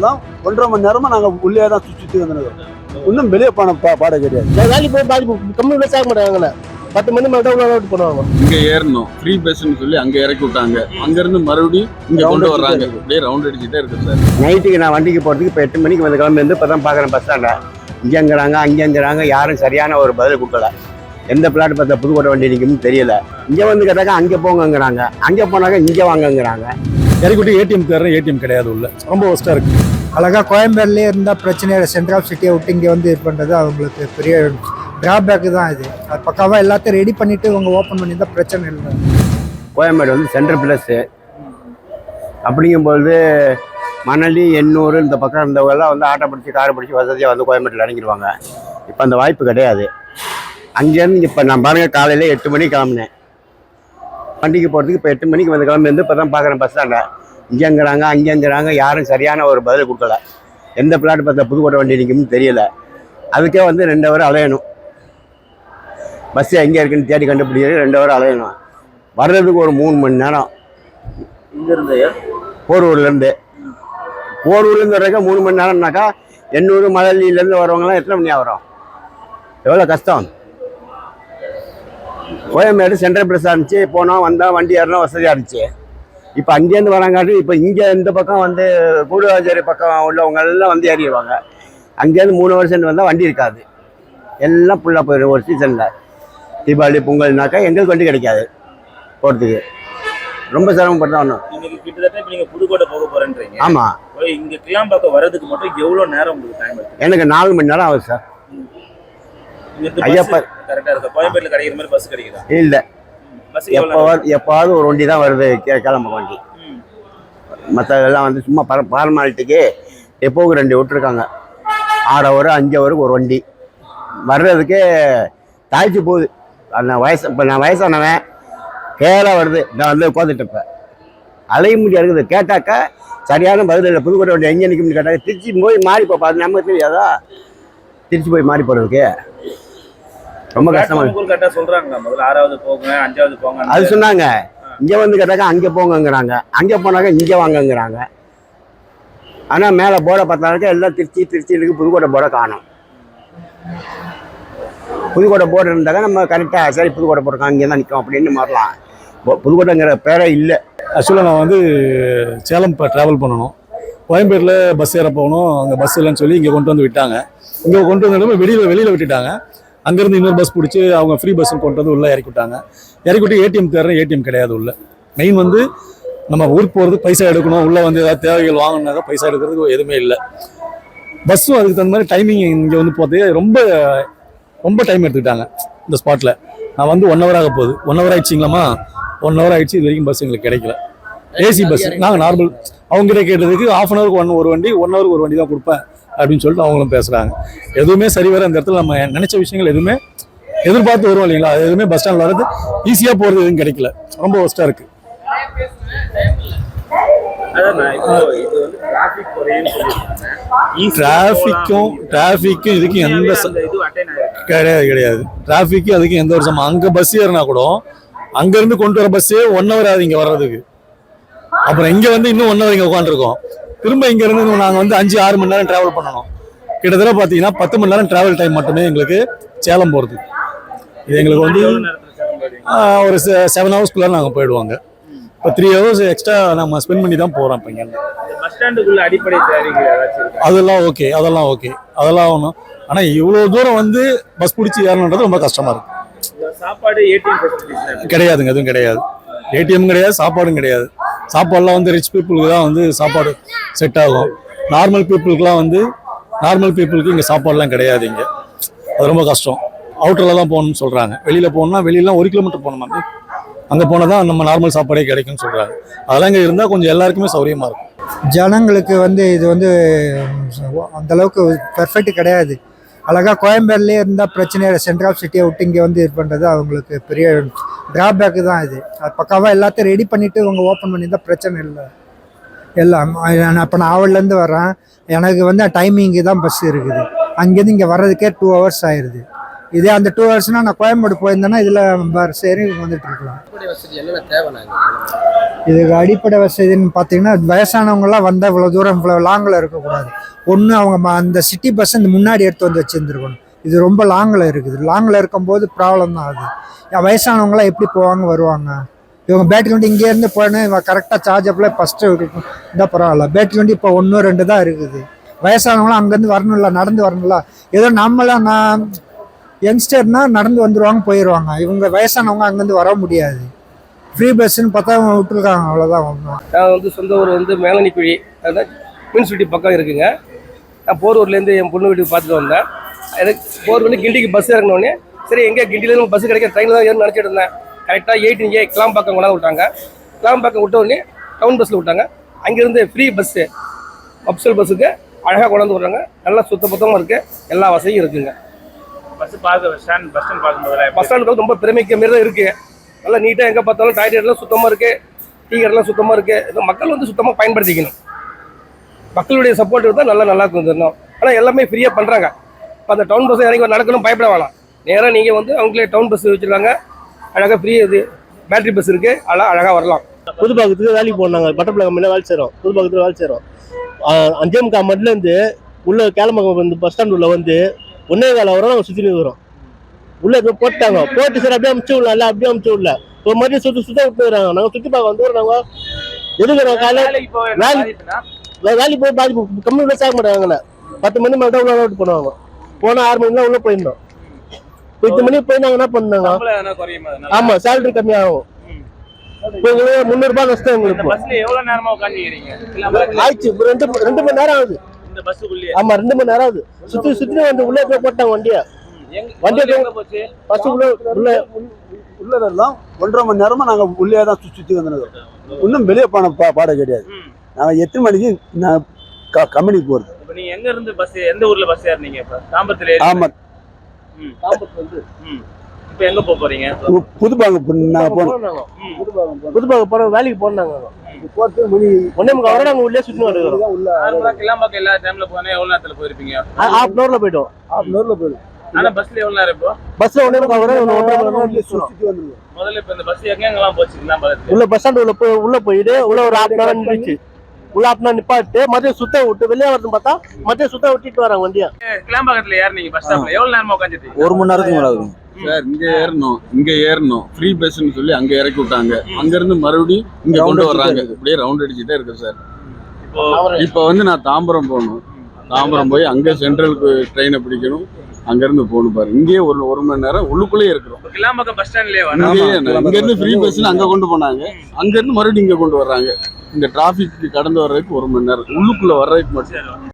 வந்தோம் ஒன்றரை மணி நேரமா நாங்க உள்ளே தான் சுத்தி சுத்தி வந்துருக்கோம் இன்னும் வெளியே போன பா பாட கிடையாது. வேலைக்கு போய் பாதி கம்மி சேர்க்க மாட்டாங்கண்ணே பத்து மணி மட்டும் உள்ள அலோட் பண்ணுவாங்க இங்க ஏறணும். ஃப்ரீ பஸ்ன்னு சொல்லி அங்க இறக்கி விட்டாங்க. அங்க இருந்து மறுபடியும் இங்க கொண்டு வர்றாங்க. அப்படியே ரவுண்ட் அடிச்சுட்டே இருக்கு சார் நைட்டுக்கு நான் வண்டிக்கு போகிறதுக்கு இப்போ எட்டு மணிக்கு வந்து கிளம்பி வந்து இப்போ தான் பார்க்குறேன் பஸ் ஸ்டாண்டில் இங்கேங்கிறாங்க அங்கேங்கிறாங்க யாரும் சரியான ஒரு பதில் கொடுக்கல. எந்த பிளாட் பார்த்தா புதுக்கோட்டை வண்டி நிற்கும்னு தெரியல. இங்கே வந்து கேட்டாக்கா அங்கே போங்கங்கிறாங்க. அங்கே போனாக்கா இங்கே வாங்கங்கிறாங்க. இறக்கிட்டு ஏடிஎம் தேடுறேன் ஏடிஎம் கிடையாது உள்ள. ரொம்ப ஒஸ்ட்டாக இருக்கு. அழகாக கோயம்பேடுலேயே இருந்தால் பிரச்சனை இல்லை. சென்ட்ரல் ஆஃப் சிட்டியை விட்டு இங்கே வந்து இது பண்ணுறது அவங்களுக்கு பெரிய ட்ராபேக்கு தான் இது. அது பக்காவாக எல்லாத்தையும் ரெடி பண்ணிவிட்டு இவங்க ஓப்பன் பண்ணியிருந்தால் பிரச்சனை இல்லை. கோயம்பேடு வந்து சென்ட்ரல் ப்ளஸ்ஸு அப்படிங்கும்பொழுது மணலி எண்ணூர் இந்த பக்கம் இருந்தவங்கெல்லாம் வந்து ஆட்டோ பிடிச்சி காரை பிடிச்சி வசதியாக வந்து கோயம்பேட்டில் இறங்கிடுவாங்க. இப்போ அந்த வாய்ப்பு கிடையாது. அங்கேருந்து இப்போ நான் பாருங்கள் காலையில் எட்டு மணிக்கு கிளம்புனேன். வண்டிக்கு போகிறதுக்கு இப்போ எட்டு மணிக்கு வந்து கிளம்பி வந்து இப்போ தான் பார்க்குறேன் பஸ் ஸ்டாண்டை இங்கேங்கிறாங்க அங்கேங்கிறாங்க யாரும் சரியான ஒரு பதில் கொடுக்கல. எந்த பிளாட் பார்த்தா புதுக்கோட்டை வண்டி நிற்கும்னு தெரியல. அதுக்கே வந்து ரெண்டு ஹவர் அலையணும். பஸ் எங்கே இருக்குன்னு தேடி கண்டுபிடிக்கிறது ரெண்டு ஹவர் அலையணும். வர்றதுக்கு ஒரு மூணு மணி நேரம். இங்க இருந்து போரூர்லேருந்து. போரூர்லேருந்து வர்றதுக்கு மூணு மணி நேரம்னாக்கா எண்ணூறு மணலிலேருந்து வரவங்கலாம் எத்தனை மணியா வரும் எவ்வளோ கஷ்டம்? கோயம்பேடு சென்ட்ரல் பிரஸ் இருந்துச்சு போனோம் வந்தோம் வண்டி ஏறணும் வசதியாக இருந்துச்சு. இப்போ அங்கேருந்து வராங்காட்டி இப்போ இங்கே இந்த பக்கம் வந்து கூடுவாஞ்சேரி பக்கம் உள்ளவங்க எல்லாம் வந்து ஏறிடுவாங்க. அங்கேருந்து மூணு வருஷம் வந்தால் வண்டி இருக்காது. எல்லாம் ஃபுல்லாக போயிடும். ஒரு சீசனில் தீபாவளி பொங்கல்னாக்கா எங்களுக்கு வண்டி கிடைக்காது. போகிறதுக்கு ரொம்ப சிரமப்பட்டு தான் இன்னைக்கு கிட்டத்தட்ட இப்ப நீங்க புதுக்கோட்டை போக போறேன்றீங்க. ஆமாம் இங்க கிளியாம்பாக்கம் வர்றதுக்கு மட்டும் எவ்வளவு நேரம் உங்களுக்கு டைம் எனக்கு நாலு மணி நேரம் ஆகுது சார் ஐயப்பா. கரெக்டா இருக்கு? கோயம்பேட்டில் கிடைக்கிற மாதிரி பஸ் கிடைக்குதா? இல்லை. எப்போவாது எப்போவாவது ஒரு வண்டி தான் வருது கி- கிளம்ப வண்டி. மற்றதெல்லாம் வந்து சும்மா பர ஃபார்மாலிட்டிக்கு எப்போவும் ரெண்டு விட்டுருக்காங்க. ஆறு ஹவர் அஞ்சு ஹவருக்கு ஒரு வண்டி. வர்றதுக்கே தாய்ச்சி போகுது. அந்த வயசு இப்போ நான் வயசானவன் கேரளா வருது. நான் வந்து உட்காந்துட்டு இருப்பேன். அலைய முடியாது இருக்குது. கேட்டாக்கா சரியான பதில் இல்லை. புதுக்கோட்டை வண்டி எங்கே நிற்கும்னு கேட்டாக்க திருச்சி போய் மாறி போப்பா அது நமக்கு தெரியாதா திருச்சி போய் மாறி போகிறதுக்கு ரொம்ப கஷ்டமா இருக்கு. கரெக்டா சொல்றாங்க முதல்ல ஆறாவது போங்க அஞ்சாவது போங்க அது சொன்னாங்க. இங்கே வந்து கேட்டாக்கா அங்கே போங்கங்கிறாங்க. அங்கே போனாக்கா இங்கே வாங்கங்கிறாங்க. ஆனால் மேலே போர்டை பார்த்தாக்கா எல்லாம் திருச்சி திருச்சி இருக்கு புதுக்கோட்டை போர்டை காணும். புதுக்கோட்டை போர்டு இருந்தாக்கா நம்ம கரெக்டாக சரி புதுக்கோட்டை போட்டிருக்காங்க இங்கே தான் நிற்கும் அப்படின்னு மாறலாம். புதுக்கோட்டைங்கிற பேரே இல்லை. ஆக்சுவலாக நான் வந்து சேலம் இப்போ ட்ராவல் பண்ணணும். கோயம்பேட்டில் பஸ் ஏற போகணும். அங்கே பஸ் இல்லைன்னு சொல்லி இங்கே கொண்டு வந்து விட்டாங்க. இங்கே கொண்டு வந்ததுமே வெளியில் வெளியில் விட்டுட்டாங்க. அங்கேருந்து இன்னொரு பஸ் பிடிச்சி அவங்க ஃப்ரீ பஸ்ஸும் கொண்டு வந்து உள்ளே இறக்கி விட்டாங்க இறக்கி விட்டு ஏடிஎம் தேடுறேன் ஏடிஎம் கிடையாது உள்ள. மெயின் வந்து நம்ம ஊருக்கு போகிறது பைசா எடுக்கணும். உள்ளே வந்து ஏதாவது தேவைகள் வாங்கினாக்கா பைசா எடுக்கிறதுக்கு எதுவுமே இல்லை. பஸ்ஸும் அதுக்கு தகுந்த மாதிரி டைமிங் இங்கே வந்து போகிறது ரொம்ப ரொம்ப டைம் எடுத்துக்கிட்டாங்க இந்த ஸ்பாட்டில் நான் வந்து ஒன் ஹவர் ஆக போகுது. ஒன் ஹவர் ஆயிடுச்சிங்களாம்மா? ஒன் ஹவர் ஆயிடுச்சு. இது வரைக்கும் பஸ் எங்களுக்கு கிடைக்கல. ஏசி பஸ் நாங்கள் நார்மல் அவங்ககிட்ட கேட்டதுக்கு ஆஃப் அன் ஹவருக்கு ஒன் ஒரு வண்டி ஒன் ஹவருக்கு ஒரு வண்டி தான் கொடுப்பேன். அப்படின்னு சொல்லிட்டு அவங்களும் பேசுகிறாங்க எதுவுமே சரி வர அந்த இடத்துல நம்ம நினச்ச விஷயங்கள் எதுவுமே எதிர்பார்த்து வரும் இல்லைங்களா? அது எதுவுமே பஸ் ஸ்டாண்டில் வர்றது ஈஸியாக போகிறது எதுவும் கிடைக்கல. ரொம்ப ஒஸ்ட்டாக இருக்குது டிராஃபிக்கும் டிராஃபிக்கும் இதுக்கும் எந்த கிடையாது கிடையாது. டிராஃபிக்கு அதுக்கு எந்த ஒரு சமம் அங்கே பஸ் ஏறினா கூட அங்கேருந்து கொண்டு வர பஸ்ஸே ஒன் ஹவர் ஆகுது இங்கே வர்றதுக்கு. அப்புறம் இங்கே வந்து இன்னும் ஒன் ஹவர் இங்கே உட்காந்துருக்கோம் திரும்ப இங்கேருந்து நாங்கள் வந்து அஞ்சு ஆறு மணி நேரம் ட்ராவல் பண்ணணும். கிட்டத்தட்ட பார்த்தீங்கன்னா பத்து மணி நேரம் ட்ராவல் டைம் மட்டுமே எங்களுக்கு சேலம் போகிறது இது எங்களுக்கு வந்து ஒரு செவன் ஹவர்ஸ்க்குள்ளே நாங்கள் போயிடுவாங்க. இப்போ த்ரீ ஹவர்ஸ் எக்ஸ்ட்ரா நம்ம ஸ்பெண்ட் பண்ணி தான் போகிறோம் இப்போ இங்கே இந்த பஸ் ஸ்டாண்டுக்குள்ள அடிப்படை தேவைகள் ஏதாச்சும் இருக்கா? அதெல்லாம் ஓகே அதெல்லாம் ஓகே அதெல்லாம் ஒன்றும் ஆனால் இவ்வளோ தூரம் வந்து பஸ் பிடிச்சி ஏறணுன்றது ரொம்ப கஷ்டமாக இருக்குது ஏடிஎம் ஃபெசிலிட்டிஸ் கிடையாதுங்க எதுவும் கிடையாது. ஏடிஎம் கிடையாது சாப்பாடும் கிடையாது. சாப்பாடுலாம் வந்து ரிச் பீப்புளுக்கு தான் வந்து சாப்பாடு செட் ஆகும். நார்மல் பீப்புளுக்குலாம் வந்து நார்மல் பீப்புளுக்கு இங்கே சாப்பாடுலாம் கிடையாது இங்கே. அது ரொம்ப கஷ்டம். அவுட்டரில் தான் போகணும்னு சொல்கிறாங்க வெளியில் போகணும்னா வெளியிலாம் ஒரு கிலோமீட்டர் போகணும் மேம் அங்கே போனால் தான் நம்ம நார்மல் சாப்பாடே கிடைக்கும்னு சொல்கிறாங்க அதெல்லாம் இங்கே இருந்தால் கொஞ்சம் எல்லாருக்குமே சௌரியமாக இருக்கும். ஜனங்களுக்கு வந்து இது வந்து அந்த அளவுக்கு பெர்ஃபெக்ட் கிடையாது. அழகாக கோயம்பேடுலேயே இருந்தால் பிரச்சனையாக சென்ட்ரல் சிட்டியை விட்டு இங்கே வந்து இது பண்ணுறது அவங்களுக்கு பெரிய ட்ராபேக்கு தான் இது. அது பக்காவாக எல்லாத்தையும் ரெடி பண்ணிவிட்டு இவங்க ஓப்பன் பண்ணியிருந்தால் பிரச்சனை இல்லை. எல்லாம் இப்போ நான் ஆவல்லேருந்து வரேன் எனக்கு வந்து டைமிங்கு தான் பஸ் இருக்குது. அங்கேருந்து இங்கே வர்றதுக்கே டூ ஹவர்ஸ் ஆயிடுது இதே அந்த டூ ஹவர்ஸ்னால் நான் கோயம்பேடு போயிருந்தேன்னா இதில் பஸ் ஏறி வந்துட்டு இருக்கலாம். இதுக்கு அடிப்படை வசதின்னு பார்த்தீங்கன்னா வயசானவங்கலாம் வந்தால் இவ்வளோ தூரம் இவ்வளோ லாங்கில் இருக்கக்கூடாது. ஒன்று அவங்க அந்த சிட்டி பஸ் இந்த முன்னாடி எடுத்து வந்து வச்சுருந்துருக்கணும். இது ரொம்ப லாங்கில் இருக்குது. லாங்கில் இருக்கும்போது ப்ராப்ளம் தான் அது. ஏன் வயசானவங்களாம் எப்படி போவாங்க வருவாங்க? இவங்க பேட்டரி வண்டி இங்கேருந்து போனேன் இவங்க கரெக்டாக சார்ஜ் அப்பில் ஃபஸ்ட்டு இருந்தால் பரவாயில்ல. பேட்டரி வண்டி இப்போ ஒன்று ரெண்டு தான் இருக்குது. வயசானவங்களாம் அங்கேருந்து வரணும்ல நடந்து வரணும்ல. ஏதோ நம்மளாம் நான் யங்ஸ்டர்னா நடந்து வந்துடுவாங்க போயிடுவாங்க இவங்க வயசானவங்க அங்கேருந்து வர முடியாது. ஃப்ரீ பஸ்ஸுன்னு பார்த்தா அவங்க விட்டுருக்காங்க அவ்வளோதான் ஒன்றும் நான் வந்து சொந்த ஊர் வந்து மேலனிக்குழி அதான் மீன்ஸ்பிட்டி பக்கம் இருக்குங்க. நான் போரூர்லேருந்து என் பொண்ணு வீட்டுக்கு பார்த்துட்டு வந்தேன். எனக்கு போரூர்லேருந்து கிண்டிக்கு பஸ் இறங்கினோடனே சரி எங்கே கிண்டிலேருந்து பஸ் கிடைக்க ட்ரெயினில் தான் ஏறணும்னு நினச்சிட்டு இருந்தேன். கரெக்டாக எயிட்டின் ஏ கிளாம்பாக்கம் கொண்டாந்து விட்டாங்க. கிளாம்பாக்கம் விட்ட உடனே டவுன் பஸ்ஸில் விட்டாங்க. அங்கேருந்து ஃப்ரீ பஸ்ஸு அப்சல் பஸ்ஸுக்கு அழகாக கொண்டாந்து விட்றாங்க. நல்லா சுத்த பத்தமாக இருக்குது எல்லா வசதியும் இருக்குங்க. பஸ் பார்க்க ஸ்டாண்ட் பஸ் ஸ்டாண்ட் பார்க்கும்போது பஸ் ஸ்டாண்டு ரொம்ப பெருமைக்க மாரி தான் இருக்குது நல்லா நீட்டாக எங்கே பார்த்தாலும் டாய்லெட்லாம் சுத்தமாக இருக்குது டீ கடைலாம் சுத்தமாக இருக்குது மக்கள் வந்து சுத்தமாக பயன்படுத்திக்கணும். மக்களுடைய சப்போர்ட் இருந்தால் நல்லா நல்லா இருக்கும் ஆனால் எல்லாமே ஃப்ரீயாக பண்ணுறாங்க இப்போ அந்த டவுன் பஸ் இறங்கி நடக்கணும் பயப்பட வேணாம். நேராக நீங்கள் வந்து அவங்களே டவுன் பஸ் வச்சுருக்காங்க. அழகாக ஃப்ரீ இது பேட்டரி பஸ் இருக்குது அதெல்லாம் அழகாக வரலாம். புதுப்பாக்கத்துக்கு வேலைக்கு போனாங்க பட்டர்ஃப்ளை கம்பெனியில் வேலை செய்கிறோம் புதுப்பாக்கத்தில் வேலை செய்கிறோம் அஞ்சே முக்கால் மட்டிலேருந்து உள்ள கேளம்பக்கம் வந்து பஸ் ஸ்டாண்ட் உள்ள வந்து ஒன்னே கால வரோம் நாங்கள் சுற்றி வரோம். உள்ள இப்போ போட்டாங்க. போட்டு சரி அப்படியே அமுச்சு விடல. அப்படியே அமுச்சு விடல. ஒரு மாதிரி சுற்றி சுத்த விட்டுறாங்க நாங்கள் சுற்றி பார்க்க வந்து நாங்கள் எதுக்குறோம் காலையில் வேலைக்கு போய் பாதிப்பு. கம்மி சேர்க்க மாட்டாங்கல்ல பத்து மணி மேலே உள்ள பண்ணுவாங்க போனால் ஆறு மணிலாம் உள்ள போயிருந்தோம். பத்து மணிக்கு போய் நாங்கள் என்ன பண்ணாங்க? ஆமா சேலரி கம்மியாகும். எங்களுக்கு முந்நூறுபா நஷ்டம் இந்த எங்களுக்கு பஸ்ல எவ்வளவு நேரமா உட்காந்துக்கிறீங்க இல்ல ஆயிடுச்சு. இப்போ ரெண்டு ரெண்டு மணி நேரம் ஆகுது. ஆமா ரெண்டு மணி நேரம் ஆகுது. சுத்தி சுத்தி வந்து உள்ள போய் போட்டாங்க வண்டியை. எங்க வண்டி முதல்ல எங்க போச்சு? ஃபர்ஸ்ட் உள்ள உள்ள. உள்ளதெல்லாம் ஒன்றரை மணி நேரமா நாங்க உள்ளே தான் சுற்றி சுற்றி வந்துருக்கோம் இன்னும் வெளியே போன பா பாட கிடையாது. ம். நாங்க எத்தனை மணிக்கு நான் க- கம்பெனிக்கு போறது. இப்ப நீங்க எங்க இருந்து பஸ் எந்த ஊர்ல பஸ் ஏறினீங்க இப்ப? தாம்பரத்துல ஏறி ஆமா. ம். ம். இப்ப எங்க போக போறீங்க? பு- புதுப்பாங்க நாங்க. போனோம் போனாங்க புதுப்பாக போற வேலைக்கு போனாங்க மணி ஒன்னே முக்கால் வர நாங்க உள்ளே சுத்தி வருகிறோம். உள்ள நார்மலா கிளாம்பாக்கம் எல்லா டைம்ல போனா எவ்வளவு நேரத்துல போயிருப்பீங்க? ஹாஃப் அன் ஹவர்ல போயிட்டோம். ஹாஃப் ஹவர்ல போயிடும் ஆனா பஸ்ல எவ்வளவு நேரம் இப்போ? பஸ்ல ஒன்னே முக்கால் வர ஒன்றரை மணி நேரம் முதல்ல இப்ப இந்த பஸ் எங்க எங்கெல்லாம் போச்சு உள்ள பஸ் ஸ்டாண்ட் உள்ள போய் உள்ள போயிட்டு உள்ள ஒரு ஹாஃப் அன் ஹவர் நின்றுச்சு உள்ள நிப்பாட்டு மதியம் சுத்த விட்டு வெளியே வரதுன்னு பார்த்தா மதியம் சுத்த விட்டுட்டு வராங்க வண்டியை. கிளாம்பாக்கத்துல ஏறினீங்க பஸ் ஸ்டாப்ல எவ்வளவு நேரமா உட்காந்துட்டு ஒரு மணி நேரத்துக்கு மேல ஆகும் சார் இங்க ஏறணும் இங்க ஏறணும் ஃப்ரீ பஸ்ன்னு சொல்லி அங்க இறக்கி விட்டாங்க. அங்க இருந்து மறுபடியும் இங்க கொண்டு வர்றாங்க. இப்படியே ரவுண்ட் அடிச்சுட்டே இருக்கு சார். இப்போ இப்போ வந்து நான் தாம்பரம் போகணும். தாம்பரம் போய் அங்க சென்ட்ரலுக்கு ட்ரெயினை பிடிக்கணும். அங்க இருந்து போகணும் பாரு. இங்கேயே ஒரு ஒரு மணி நேரம் உள்ளுக்குள்ளேயே இருக்கிறோம். கிளாம்பாக்கம் பஸ் ஸ்டாண்ட்லயே இங்க இருந்து ஃப்ரீ பஸ்ல அங்க கொண்டு போனாங்க. அங்க இருந்து மறுபடியும் இங்க கொண்டு வர்றாங்க. இந்த டிராபிக் கடந்து வர்றதுக்கு ஒரு மணி நேரம். உள்ளுக்குள்ள வர்றதுக்கு மட்டும்.